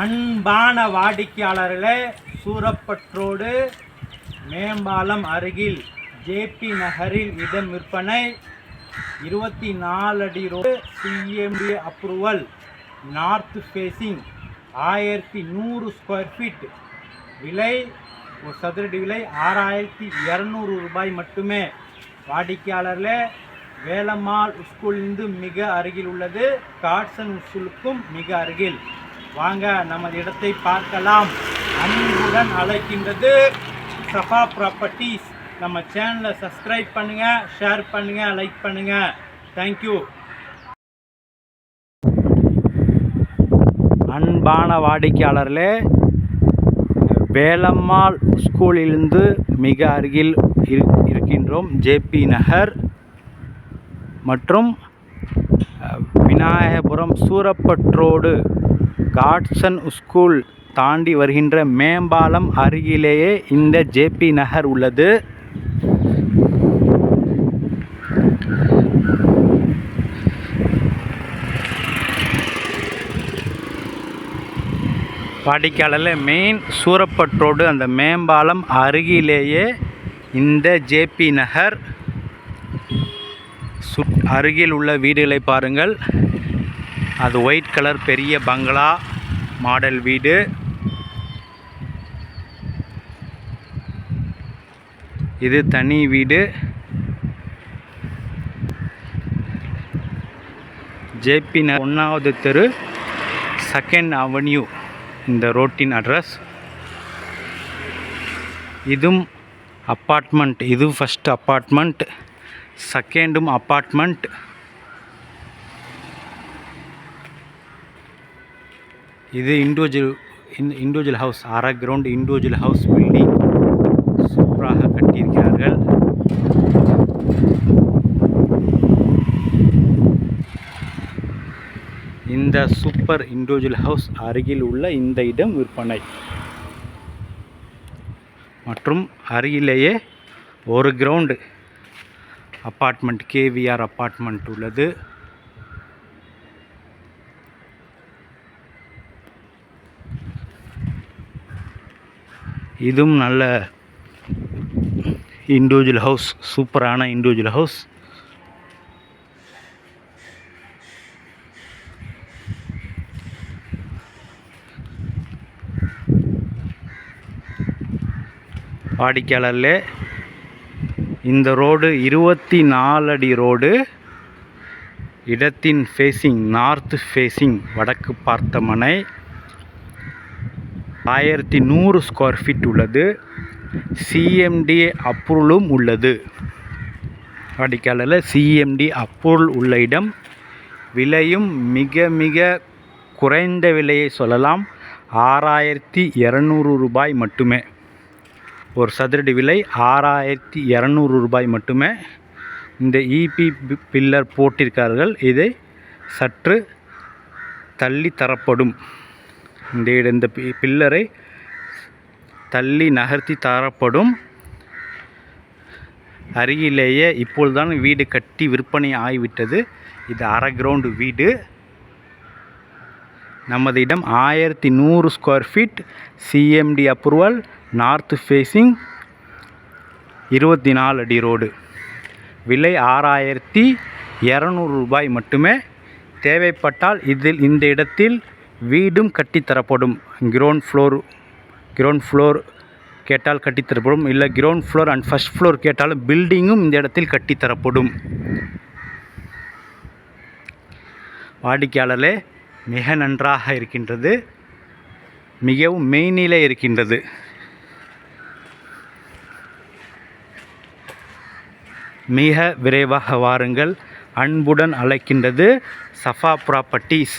அன்பான வாடிக்கையாளர்களே சூரப்பற்றோடு மேம்பாலம் அருகில் ஜேபி நகரில் இடம் விற்பனை இருபத்தி நாலு அடி road CMD approval north facing ஆயிரத்தி நூறு ஸ்கொயர் ஃபீட் விலை ஒரு சதுரடி விலை ஆறாயிரத்தி இரநூறு ரூபாய் மட்டுமே. வாடிக்கையாளர்களே வேலம்மாள் ஸ்கூலிருந்து மிக அருகில் உள்ளது. காட்சன் ஸ்கூலுக்கும் மிக அருகில். வாங்க நமது இடத்தை பார்க்கலாம். அன்புடன் அழைக்கின்றது சஃபா ப்ராப்பர்ட்டிஸ் நம்ம சேனலை சப்ஸ்கிரைப் பண்ணுங்க ஷேர் பண்ணுங்க லைக் பண்ணுங்க. தேங்க்யூ அன்பான வாடிக்கையாளர்களே வேலம்மாள் ஸ்கூலிலிருந்து மிக அருகில் இருக்கின்றோம் ஜேபி நகர் மற்றும் விநாயகபுரம் விநாயகபுரம் சூரப்பற்றோடு காட்சன் ஸ்கூல் தாண்டி வருகின்ற மேம்பாலம் அருகிலேயே இந்த ஜேபி நகர் உள்ளது. வாடிக்கையாளரில் மெயின் சூரப்பற்றோடு அந்த மேம்பாலம் அருகிலேயே இந்த ஜேபி நகர். சுட் அருகில் உள்ள வீடுகளை பாருங்கள். அது ஒயிட் கலர் பெரிய பங்களா மாடல் வீடு. இது தனி வீடு. ஜேபி ஒன்றாவது தெரு செகண்ட் அவென்யூ இந்த ரோட்டின் அட்ரஸ் இதுவும் அப்பார்ட்மெண்ட் இது ஃபஸ்ட் அப்பார்ட்மெண்ட் செகண்டும் அப்பார்ட்மெண்ட் இது இண்டிவிஜுவல் இண்டிவிஜுவல் ஹவுஸ் அரை கிரவுண்ட் இண்டிவிஜுவல் ஹவுஸ் பில்டிங் சூப்பராக கட்டியிருக்கிறார்கள். இந்த சூப்பர் இண்டிவிஜுவல் ஹவுஸ் அருகில் உள்ள இந்த இடம் விற்பனை. மற்றும் அருகிலேயே ஒரு கிரவுண்டு அப்பார்ட்மெண்ட் கேவிஆர் அப்பார்ட்மெண்ட் உள்ளது. இதுவும் நல்ல இண்டிவிஜுவல் ஹவுஸ் சூப்பரான இண்டிவிஜுவல் ஹவுஸ் வாடிக்கையாளர்களே இந்த ரோடு இருபத்தி நாலு அடி ரோடு இடத்தின் ஃபேஸிங் நார்த் ஃபேஸிங் வடக்கு பார்த்த மனை ஆயிரத்தி நூறு ஸ்கொயர் ஃபீட் உள்ளது. சிஎம்டி அப்ரூவலும் உள்ளது. வாடிக்கையாளரில் சிஎம்டி அப்ரூவல் உள்ள இடம். விலையும் மிக மிக குறைந்த விலையை சொல்லலாம். ஆறாயிரத்தி இரநூறு ரூபாய் மட்டுமே. ஒரு சதுரடி விலை ஆறாயிரத்தி இரநூறு ரூபாய் மட்டுமே. இந்த இபி பில்லர் போட்டிருக்கார்கள் இதை சற்று தள்ளி தரப்படும். இந்த இந்த பி- பில்லரை தள்ளி நகர்த்தி தரப்படும். அருகிலேயே இப்பொழுதுதான் வீடு கட்டி விற்பனை ஆகிவிட்டது. இது அரை கிரவுண்டு வீடு. நமது இடம் ஆயிரத்தி நூறு square feet CMD approval north facing இருபத்தி நாலு அடி ரோடு விலை ஆறாயிரத்தி இரநூறு ரூபாய் மட்டுமே. தேவைப்பட்டால் இதில் இந்த இடத்தில் வீடும் கட்டித்தரப்படும். கிரவுண்ட் ஃப்ளோர் கிரவுண்ட் ஃப்ளோர் கேட்டால் கட்டித்தரப்படும். இல்லை ground floor and first floor கேட்டாலும் பில்டிங்கும் இந்த இடத்தில் கட்டித்தரப்படும். வாடிக்கையாளர்களே மிக நன்றாக இருக்கின்றது. மிகவும் மெயினிலே இருக்கின்றது. மிக விரைவாக வாருங்கள். அன்புடன் அழைக்கின்றது சஃபா ப்ராப்பர்ட்டிஸ்